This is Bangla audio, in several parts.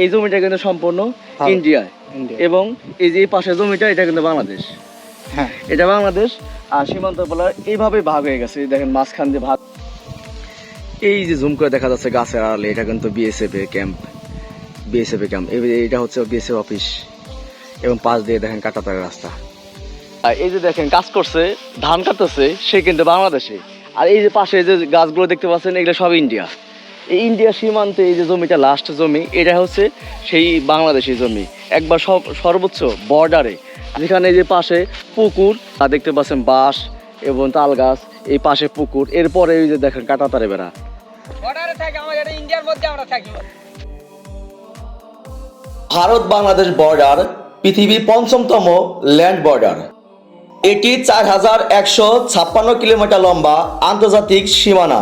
এই জমিটা কিন্তু সম্পূর্ণ। ইন্ডিয়ায় ইন্ডিয়া। এবং এই যে পাশের জমিটা এটা কিন্তু বাংলাদেশ। হ্যাঁ। এটা বাংলাদেশ আর সীমান্ত বলার এইভাবে ভাগ হয়ে গেছে। দেখেন মাঝখান দিয়ে ভাগ। এই যে জুম করে দেখা যাচ্ছে গাছের আড়ালে এটা কিন্তু বিএসএফ এর ক্যাম্প বিএসএফ এর ক্যাম্প এটা হচ্ছে বিএসএফ অফিস এবং পাশ দিয়ে দেখেন কাটাতারের রাস্তা। আর এই যে দেখেন কাজ করছে ধান কাটতেছে সে কিন্তু বাংলাদেশে। আর এই যে পাশে এই যে গাছগুলো দেখতে পাচ্ছেন এগুলো সব ইন্ডিয়া। ইন্ডিয়া সীমান্তে এই যে জমিটা লাস্ট জমি এটা হচ্ছে সেই বাংলাদেশি জমি। একবার সব সর্বোচ্চ বর্ডারে যেখানে এই যে পাশে পুকুর আর দেখতে পাচ্ছেন বাঁশ এবং তাল গাছ এই পাশে পুকুর এরপরে ওই যে দেখেন কাটাতারে বেড়া। বর্ডারে থাকি আমার এটা ইন্ডিয়ার মধ্যে আমরা থাকি। ভারত বাংলাদেশ বর্ডার পৃথিবীর পঞ্চমতম ল্যান্ড বর্ডার এটি চার হাজার একশো ছাপ্পান্ন কিলোমিটার লম্বা আন্তর্জাতিক সীমানা।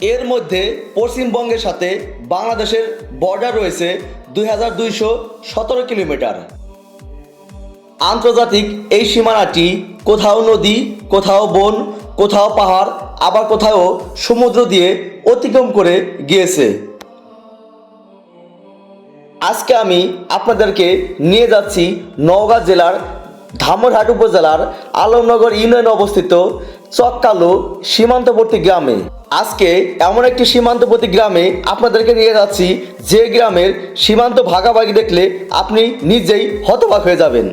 এর মধ্যে পশ্চিমবঙ্গের সাথে বাংলাদেশের বর্ডার রয়েছে দুই হাজার দুইশো সতেরো কিলোমিটার। আন্তর্জাতিক এই সীমানাটি কোথাও নদী, কোথাও বন, কোথাও পাহাড়, আবার কোথাও সমুদ্র দিয়ে অতিক্রম করে গিয়েছে। আজকে আমি আপনাদেরকে নিয়ে যাচ্ছি নওগাঁ জেলার ধামরহাট উপজেলার আলমনগর ইউনিয়নে অবস্থিত চক্কালু সীমান্তবর্তী গ্রামে। আজকে এমন একটি সীমান্তবর্তী গ্রামে আপনাদেরকে নিয়ে যাচ্ছি, যে গ্রামের সীমান্ত ভাগাভাগি দেখলে আপনি নিজেই হতবাক হয়ে যাবেন।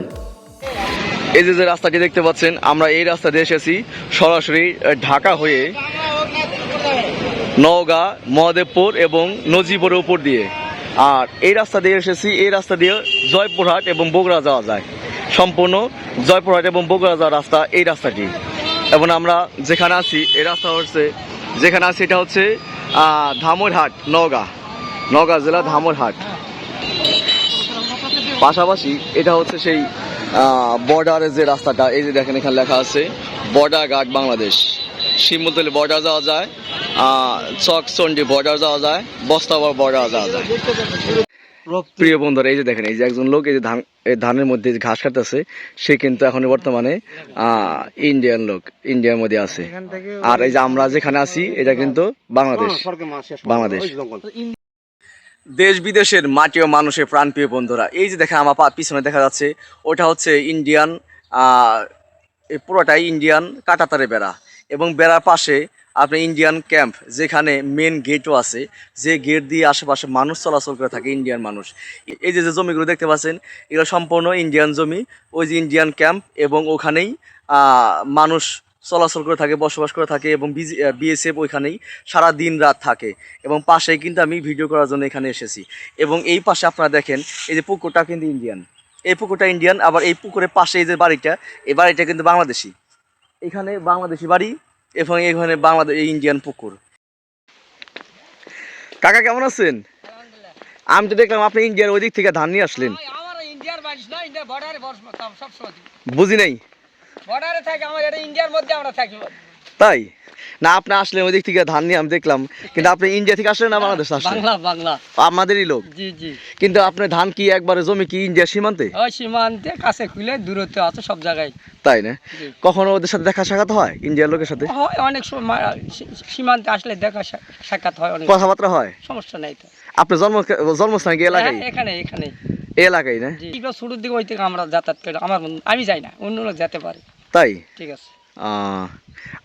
এই যে যে রাস্তাটি দেখতে পাচ্ছেন, আমরা এই রাস্তা দিয়ে এসেছি সরাসরি ঢাকা হয়ে নওগাঁ, মহাদেবপুর এবং নজিপুরের উপর দিয়ে। আর এই রাস্তা দিয়ে এসেছি, এই রাস্তা দিয়ে জয়পুরহাট এবং বগুড়া যাওয়া যায়। সম্পূর্ণ জয়পুরহাট এবং বগুড়া যাওয়ার রাস্তা এই রাস্তাটি। এবং আমরা যেখানে আছি এই রাস্তা হচ্ছে, যেখানে আছি এটা হচ্ছে ধামরহাট, নওগাঁ। নওগাঁ জেলা ধামরহাট। পাশাপাশি এটা হচ্ছে সেই বর্ডারের যে রাস্তাটা, এই যে দেখেন এখানে লেখা আছে border guard Bangladesh. Shimultoli border যাওয়া যায় চকচন্ডি বর্ডার যাওয়া যায় বস্তাবর বর্ডার যাওয়া যায়। প্রিয় বন্ধুরা এই যে দেখেন এই যে একজন লোক এই যে ধান ধানের মধ্যে যে ঘাস কাটতেছে সে কিন্তু এখন বর্তমানে ইন্ডিয়ান লোক ইন্ডিয়ার মধ্যে আছে। আর এই যে আমরা যেখানে আছি এটা কিন্তু বাংলাদেশ। শেষ বাংলাদেশ। দেশ বিদেশের মাটি ও মানুষের প্রাণপ্রিয় বন্ধুরা এই যে দেখেন আমার পিছনে দেখা যাচ্ছে ওটা হচ্ছে ইন্ডিয়ান আহ, পুরোটাই ইন্ডিয়ান কাটাতারে বেড়া। এবং বেড়ার পাশে আপনার ইন্ডিয়ান ক্যাম্প যেখানে মেন গেটও আছে, যে গেট দিয়ে আশেপাশে মানুষ চলাচল করে থাকে ইন্ডিয়ান মানুষ। এই যে যে জমিগুলো দেখতে পাচ্ছেন, এগুলো সম্পূর্ণ ইন্ডিয়ান জমি। ওই যে ইন্ডিয়ান ক্যাম্প এবং ওখানেই মানুষ চলাচল করে থাকে, বসবাস করে থাকে এবং বিএসএফ ওইখানেই সারা দিন রাত থাকে। এবং পাশেই কিন্তু আমি ভিডিও করার জন্য এখানে এসেছি। এবং এই পাশে আপনারা দেখেন, এই যে পুকুরটা কিন্তু ইন্ডিয়ান এই পুকুরটা ইন্ডিয়ান আবার এই পুকুরের পাশে এই যে বাড়িটা, এই বাড়িটা কিন্তু বাংলাদেশি। এখানে বাংলাদেশি বাড়ি এবং এখানে বাংলাদেশ ইন্ডিয়ান পুকুর। কাকা কেমন আছেন? আমি তো দেখলাম আপনি ইন্ডিয়ার ওই দিক থেকে ধান নিয়ে আসলেন। বুঝি নাই? বর্ডারে থাকি আমার এটা ইন্ডিয়ার মধ্যে আমরা থাকি। তাই? না আপনি আসলেন ওই দিক থেকে ধান নিয়ে আমি দেখলাম কিন্তু আপনি ইন্ডিয়া থেকে আসলেন না বাংলাদেশ আসলেন? বাংলা বাংলা। আমাদেরই লোক। জি জি। কিন্তু আপনার ধান কি একবারে জমি কি ইন্ডিয়া সীমান্তে? ওই সীমান্তে কাছে খুলে দূরত্ব আছে সব জায়গায়। তাই না? কখনো ওদের সাথে দেখা সাক্ষাৎ হয় ইন্ডিয়ার লোকের সাথে? হয় অনেক সময় সীমান্তে আসলে দেখা সাক্ষাৎ হয় অনেক। কথাবার্তা হয়? সমস্যা নাই তো। আপনার জন্ম জন্মস্থান কি এলাকায়? হ্যাঁ, এখানে এখানে। এই এলাকায় না? জি। এগুলো শুরুর দিকে ওই থেকে আমরা যাতায়াত করি আমার আমি যাই না অন্য লোক যেতে পারে। তাই? ঠিক আছে।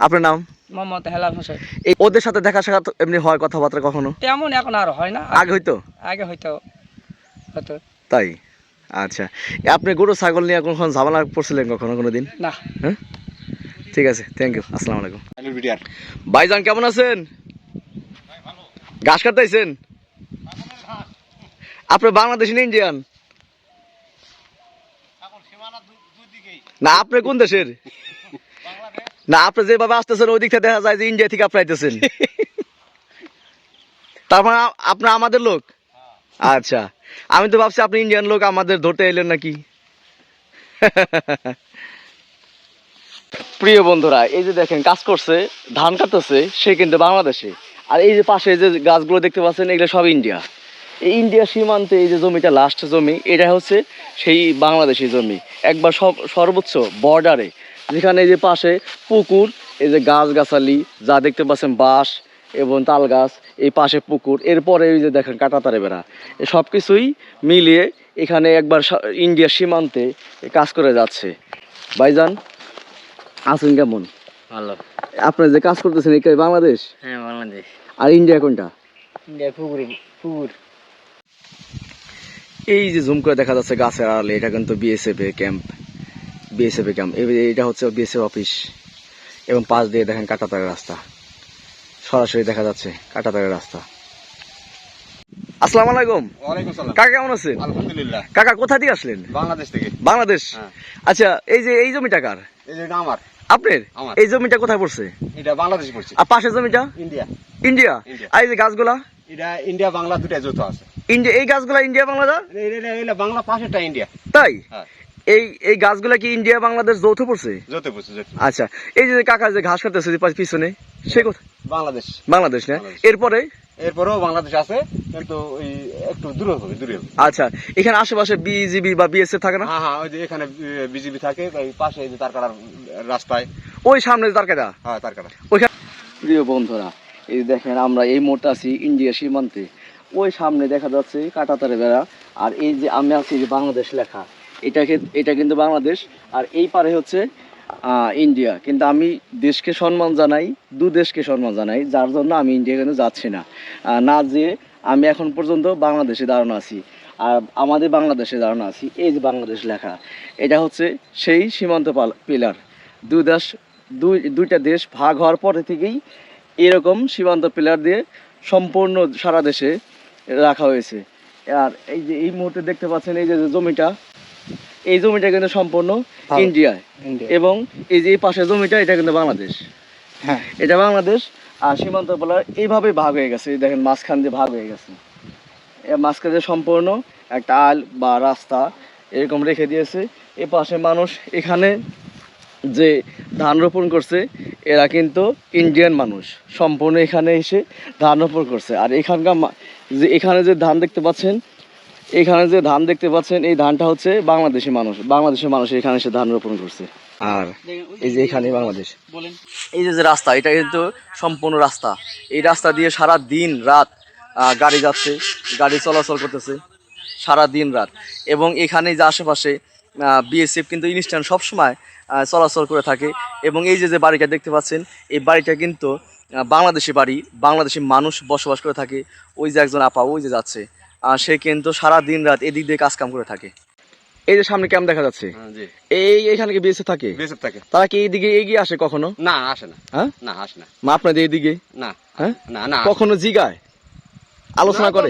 আপনার নাম? মোহাম্মদ হেলাল হোসেন। এই ওদের সাথে দেখা সাক্ষাৎ এমনি হয় কথাবার্তা কখনো? তেমন এখন আর হয় না। আগে হইতো? আগে হয়তো হয়তো তাই? আচ্ছা। আপনি গরু ছাগল নিয়ে কখন ঝামেলা পড়ছিলেন কখনো কোনো দিন? না। হ্যাঁ? ঠিক আছে থ্যাংক ইউ আসসালামু আলাইকুম। ভাইজান কেমন আছেন? ঘাস কাটতেছেন? আপনি বাংলাদেশি না ইন্ডিয়ান? না আপনি কোন দেশের? না আপনি যেভাবে আসতেছেন ওই দিক থেকে দেখা যায় যে ইন্ডিয়া থেকে আপনি আইতেছেন। তার মানে আপনার আমাদের লোক? আচ্ছা। আমি তো ভাবছি আপনি ইন্ডিয়ান লোক আমাদের ধরতে এলেন নাকি? প্রিয় বন্ধুরা এই যে দেখেন কাজ করছে ধান কাটতেছে সে কিন্তু বাংলাদেশে। আর এই যে পাশে যে গাছগুলো দেখতে পাচ্ছেন এগুলো সব ইন্ডিয়া এই ইন্ডিয়া সীমান্তে এই যে জমিটা লাস্ট জমি এটা হচ্ছে সেই বাংলাদেশি জমি। একবার সব সর্বোচ্চ বর্ডারে যেখানে এই যে পাশে পুকুর এই যে গাছ গাছালি যা দেখতে পাচ্ছেন বাঁশ এবং তাল গাছ এই পাশে পুকুর এরপরে এই যে দেখেন কাটাতারে বেড়া। সব কিছুই মিলিয়ে এখানে একবার ইন্ডিয়া সীমান্তে কাজ করে যাচ্ছে। ভাইজান আছেন কেমন? ভালো। আপনারা যে কাজ করতেছেন এই বাংলাদেশ? হ্যাঁ বাংলাদেশ। আর ইন্ডিয়া কোনটা? ইন্ডিয়া পুকুরে পুকুর। এই যে জুম করে দেখা যাচ্ছে গাছের আড়ালে এটা কিন্তু বিএসএফ এর ক্যাম্প বিএসএফ ক্যাম্প এটা হচ্ছে বিএসএফ অফিস এবং পাশ দিয়ে দেখেন কাটাতারের রাস্তা। সরাসরি দেখা যাচ্ছে কাটাতারের রাস্তা। আসসালামু আলাইকুম। কাকা কেমন আছেন? আলহামদুলিল্লাহ। কাকা কোথা থেকে আসলেন? বাংলাদেশ থেকে। বাংলাদেশ? হ্যাঁ। আচ্ছা এই যে এই জমিটা কার? এই যে আমার। আপনার? এই জমিটা কোথায় পড়ছে? এটা বাংলাদেশ পড়ছে। আর পাশের জমিটা? ইন্ডিয়া। ইন্ডিয়া। আর এই যে গাছগুলা? এটা ইন্ডিয়া বাংলা দুটা যৌথ আছে। ইন্ডিয়া এই গাছগুলা ইন্ডিয়া এটা বাংলা পাশেরটা ইন্ডিয়া। তাই? হ্যাঁ। এই এই গাছগুলা কি ইন্ডিয়া বাংলাদেশ যৌথ পড়ছে? যৌথ পড়ছে আচ্ছা এই যে কাকা যে ঘাস কাটতেছে যে পাশ- পিছনে সে কোথায়? বাংলাদেশ। বাংলাদেশ না? এরপরে? এরপরেও বাংলাদেশ আছে কিন্তু ওই একটু দূরে হবে দূরে হবে। আচ্ছা এখানে আশেপাশে বিজিবি বা বিএসএফ থাকে না? হ্যাঁ হ্যাঁ ওই যে এখানে বিজেপি থাকে এই পাশে এই যে তারকাটার রাস্তায়। ওই সামনে যে তারকাটা হ্যাঁ তারকাটা ওইখানে প্রিয় বন্ধুরা এই দেখেন আমরা এই মুহূর্তে আছি ইন্ডিয়া সীমান্তে। ওই সামনে দেখা যাচ্ছে কাটাতারে বেড়া আর এই যে আমি আছি যে বাংলাদেশ লেখা। এটাকে এটা কিন্তু বাংলাদেশ। আর এই পারে হচ্ছে ইন্ডিয়া। কিন্তু আমি দেশকে সম্মান জানাই, দু দেশকে সম্মান জানাই, যার জন্য আমি ইন্ডিয়া কিন্তু যাচ্ছি না। না যে আমি এখন পর্যন্ত বাংলাদেশে দাঁড়ানো আছি, আর আমাদের বাংলাদেশে দাঁড়ানো আছি, এই যে বাংলাদেশ লেখা। এটা হচ্ছে সেই সীমান্ত পিলার। দুই দেশ, দুই, দুইটা দেশ ভাগ হওয়ার পরে থেকেই এরকম সীমান্ত পিলার দিয়ে সম্পূর্ণ সারা দেশে রাখা হয়েছে। আর এই যে, এই মুহূর্তে দেখতে পাচ্ছেন এই যে জমিটা এই জমিটা কিন্তু সম্পূর্ণ ইন্ডিয়ায় এবং এই যে পাশের জমিটা এটা কিন্তু বাংলাদেশ। হ্যাঁ। এটা বাংলাদেশ আর সীমান্ত পিলার এইভাবে ভাগ হয়ে গেছে। দেখেন মাঝখান দিয়ে ভাগ হয়ে গেছে। মাঝখান দিয়ে সম্পূর্ণ একটা আল বা রাস্তা এরকম রেখে দিয়েছে। এ পাশে মানুষ এখানে যে ধান রোপণ করছে এরা কিন্তু ইন্ডিয়ান মানুষ। সম্পূর্ণ এখানে এসে ধান রোপণ করছে। আর এখানকার যে এখানে যে ধান দেখতে পাচ্ছেন এখানে যে ধান দেখতে পাচ্ছেন, এই ধানটা হচ্ছে বাংলাদেশি মানুষ। বাংলাদেশের মানুষ এখানে এসে ধান রোপণ করছে। আর এই যে এখানে বাংলাদেশ। এই যে যে রাস্তা, এটা কিন্তু সম্পূর্ণ রাস্তা। এই রাস্তা দিয়ে সারা দিন রাত গাড়ি যাচ্ছে, গাড়ি চলাচল করতেছে, সারা দিন রাত। এবং এখানে যে আশেপাশে বিএসএফ কিন্তু ইনস্ট্যান্ট সবসময় চলাচল করে থাকে। এবং এই যে যে বাড়িটা দেখতে পাচ্ছেন, এই বাড়িটা কিন্তু বাংলাদেশি বাড়ি, বাংলাদেশি মানুষ বসবাস করে থাকে। ওই যে একজন আপা, ওই যে যাচ্ছে। সে কিন্তু সারা দিন রাত এদিক দিয়ে কাজ কাম করে থাকে। এই যে সামনে কেমন দেখা যাচ্ছে। হ্যাঁ এই এখানে কি বিএসএফ থাকে? বিএসএফ থাকে। তারা কি এইদিকে এগিয়ে আসে কখনো? না আসে না। হ্যাঁ? না আসে না। মা আপনাদের এইদিকে না হ্যাঁ? না না কখনো জিগায়? আলোচনা করে?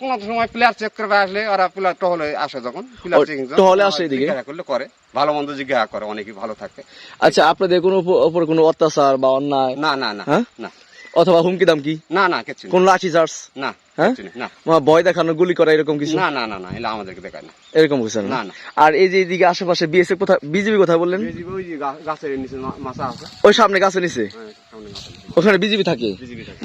কোনো সময় প্লেয়ার চেক করবে আসলে ওরা প্লেয়ার টহলে আসে যখন। প্লেয়ার চেকিং টহলে আসে এদিকে? করলে করে। ভালো মন্দ জিজ্ঞাসা করে অনেকেই ভালো থাকে। আচ্ছা আপনাদের কোনো উপর কোনো অত্যাচার বা অন্যায়? না না না হ্যাঁ? না। অথবা হুমকি দামকি? না না কিছু কোন লাঠি চার্জ না হ্যাঁ? না ভয় দেখানো গুলি করা এরকম কিছু? না না না না এগুলো আমাদেরকে দেখায় না। এরকম কিছু না? আর এই যে এদিকে আশেপাশে বিএসএফ বিজেপি কোথায় বললেন? ওই গাছের নিচে মাছা আছে। ওই সামনে গাছে নিচে? হ্যাঁ। ওখানে বিজেপি থাকে।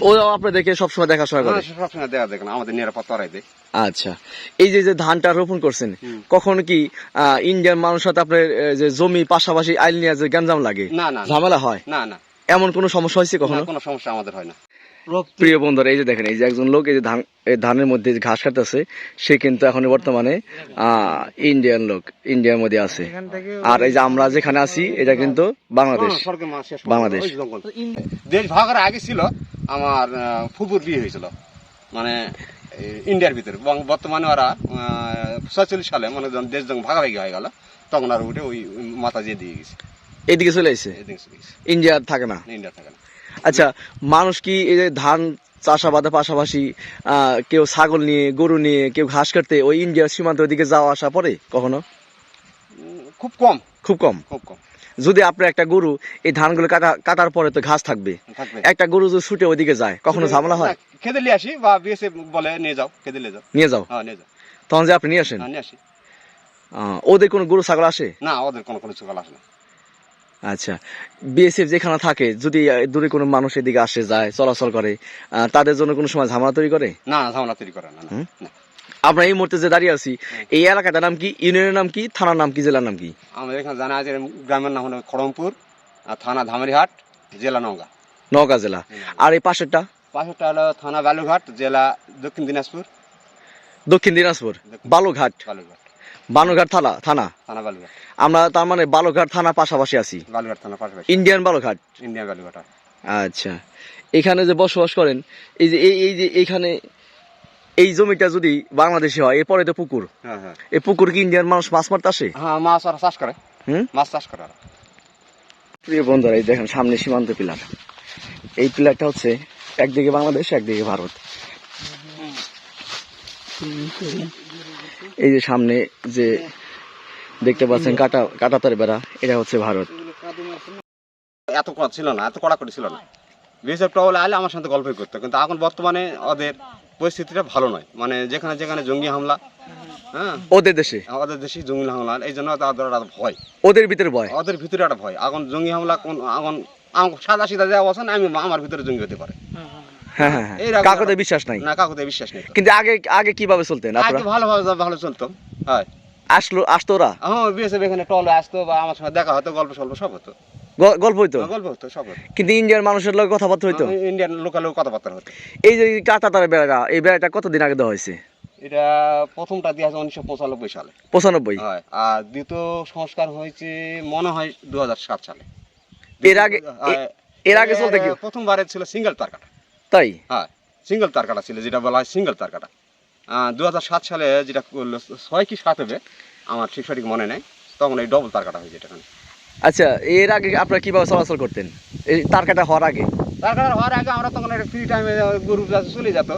ও আপনাদেরকে সবসময় দেখাশোনা করে? সবসময় দেখা দেখে না আমাদের নিরাপত্তা দেয়। আচ্ছা। এই যে যে ধানটা রোপণ করছেন কখন কি আহ, ইন্ডিয়ান মানুষ সাথে আপনার যে জমি পাশাপাশি আইল নিয়ে যে গ্যাঞ্জাম লাগে? না না না, ঝামেলা হয়? না না। এমন কোনো সমস্যা হয়েছে কখনো? না, কোনো সমস্যা আমাদের হয় না। প্রিয় বন্ধুরা এই যে দেখেন এই যে একজন লোক এই যে ধান ধানের মধ্যে ঘাস কাটতেছে সে কিন্তু এখন বর্তমানে ইন্ডিয়ান লোক ইন্ডিয়ার মধ্যে আছে। আর এই যে আমরা যেখানে আছি এটা কিন্তু বাংলাদেশ। বাংলাদেশ। দেশ ভাগের আগে ছিল আমার ফুপুর বিয়ে হয়েছিল। মানে ইন্ডিয়ার ভিতরে। এবং বর্তমানে ওরা ছয়চল্লিশ সালে মানে দেশ যখন ভাগাভাগি হয়ে গেল তখন আর উঠে ওই মাথা দিয়ে দিয়ে গেছে। এদিকে চলে আসছে ইন্ডিয়া থাকে না? ইন্ডিয়া থাকে না। আচ্ছা মানুষ কি এই যে ধান চাষাবাদের পাশাপাশি কেউ ছাগল নিয়ে গরু নিয়ে কেউ ঘাস কাটতে ওই ইন্ডিয়ার সীমান্ত ওদিকে যাওয়া আসা পরে কখনো? খুব কম। খুব কম? খুব কম। যদি আপনার একটা গরু এই ধানগুলো কাটা কাটার পরে তো ঘাস থাকবে। একটা গরু যদি ছুটে ওদিকে যায় কখনো ঝামেলা হয়? খেতে নিয়ে আসি বা বিএসএফ বলে নিয়ে যাও খেতে নিয়ে যাও। নিয়ে যাও? হ্যাঁ নিয়ে যাও। তখন যে আপনি নিয়ে আসেন? হ্যাঁ নিয়ে আসি। ওদের কোনো গরু ছাগল আসে? না ওদের কোনো কোনো সকাল আসে না। আচ্ছা বিএসএফ যেখানে থাকে যদি দূরে কোনো মানুষ এদিকে আসে যায় চলাচল করে তাদের জন্য কোনো সময় ঝামেলা তৈরি করে? না ঝামেলা তৈরি করে না? না আমরা এই মুহূর্তে যে দাঁড়িয়ে আছি এই এলাকাটার নাম কি ইউনিয়নের নাম কি থানার নাম কি জেলার নাম কি? আমাদের এখানে জানা আছে গ্রামের নাম হলো খড়মপুর আর থানা ধামারিহাট জেলা নওগাঁ। নওগাঁ জেলা। আর এই পাশেরটা? পাশেরটা হলো থানা বালুঘাট জেলা দক্ষিণ দিনাজপুর। দক্ষিণ দিনাজপুর বালুঘাট বালুঘাট বানুঘাট থানা থানা। থানা বালুঘাট আমরা তার মানে বালুঘাট থানা পাশাপাশি আছি। বালুঘাট থানা পাশাপাশি। ইন্ডিয়ান বালুঘাট ইন্ডিয়া বালুঘাট আচ্ছা। এখানে যে বসবাস করেন এই যে এই এই যে এইখানে এই জমিটা যদি বাংলাদেশে হয় এরপরে তো পুকুর। হ্যাঁ হ্যাঁ। এই পুকুর কি ইন্ডিয়ান মানুষ মাছ মারতে আসে? হ্যাঁ মাছ ওরা চাষ করে। হুম? মাছ চাষ করে ওরা। প্রিয় বন্ধুরা এই দেখেন সামনে সীমান্ত পিলার। এই পিলারটা হচ্ছে একদিকে বাংলাদেশ একদিকে ভারত। এই যে সামনে যে দেখতে পাচ্ছেন কাটা কাটাতার বেড়া এটা হচ্ছে ভারত। এত কড়া ছিল না এত কড়াকড়ি ছিল না। বিএসএফ টহলে আলে আমার সাথে গল্পই করতো কিন্তু এখন বর্তমানে ওদের পরিস্থিতিটা ভালো নয়। মানে যেখানে যেখানে জঙ্গি হামলা হ্যাঁ? ওদের দেশে? আমাদের দেশে জঙ্গি হামলা এই জন্য তাদের একটা ভয়। ওদের ভিতরে ভয়? ওদের ভিতরে একটা ভয়। এখন জঙ্গি হামলা কোন এখন সাদা সিধা দেওয়া আছে না আমি আমার ভিতরে জঙ্গি হতে পারে। হ্যাঁ হ্যাঁ হ্যাঁ। কাকুতে বিশ্বাস নাই? না কাকুতে বিশ্বাস নেই। কিন্তু আগে আগে কীভাবে চলতেন আগে আপনারা? ভালোভাবে ভালো চলতো। হয়। আসলো আসতো ওরা? হ্যাঁ বিএসএফ এখানে টলে আসতো বা আমার সঙ্গে দেখা হতো গল্প সল্প সব হতো। গল্প হইতো? গল্প হতো সব কিন্তু ইন্ডিয়ার মানুষের লোক কথাবার্তা হইতো? ইন্ডিয়ান লোকাল কথাবার্তা হতো। এই যে কাটাতার বেড়া এই বেড়াটা কতদিন আগে দেওয়া হয়েছে? এটা প্রথমটা দিয়ে আছে উনিশশো পঁচানব্বই সালে। পঁচানব্বই? হয় আর দ্বিতীয় সংস্কার হয়েছে মনে হয় দু হাজার সাত সালে। এর আগে- এর আগে চলতে কি? প্রথমবারে ছিল সিঙ্গেল তার কাটা। তাই? হ্যাঁ সিঙ্গেল তার কাটা ছিল যেটা বলা হয় সিঙ্গেল তার কাটা দু সাত সালে যেটা করল ছয় কি সাত হবে? আমার ঠিক সঠিক মনে নেই। তখন এই ডবল তার কাটা হয়েছে এটা আচ্ছা এর আগে আপনারা কীভাবে চলাচল করতেন? এই তার কাটা হওয়ার আগে? তার কাটা হওয়ার আগে আমরা তখন একটা ফ্রি টাইমে গরু চলে যেত।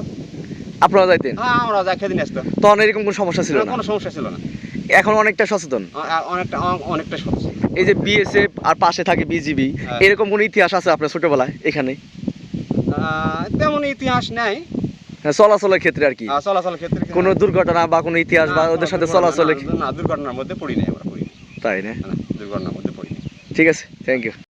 আপনারা যাইতেন? হ্যাঁ আমরা যা খেতে আসতো। তখন এরকম কোনো সমস্যা ছিল না কোনো সমস্যা ছিল না। এখন অনেকটা সচেতন? অনেকটা অনেকটা সহজ এই যে বিএসএফ আর পাশে থাকে বিজিবি হ্যাঁ। এরকম কোনো ইতিহাস আছে আপনার ছোটবেলায় এখানে? তেমন ইতিহাস নেই। হ্যাঁ, চলাচলের ক্ষেত্রে আর কি। চলাচলের ক্ষেত্রে কোনো দুর্ঘটনা বা কোনো ইতিহাস বা ওদের সাথে চলাচলের চলাচলে না, না দুর্ঘটনার মধ্যে পড়ি নাই আমরা পড়ি তাই না? দুর্ঘটনার মধ্যে পড়ি। ঠিক আছে থ্যাংক ইউ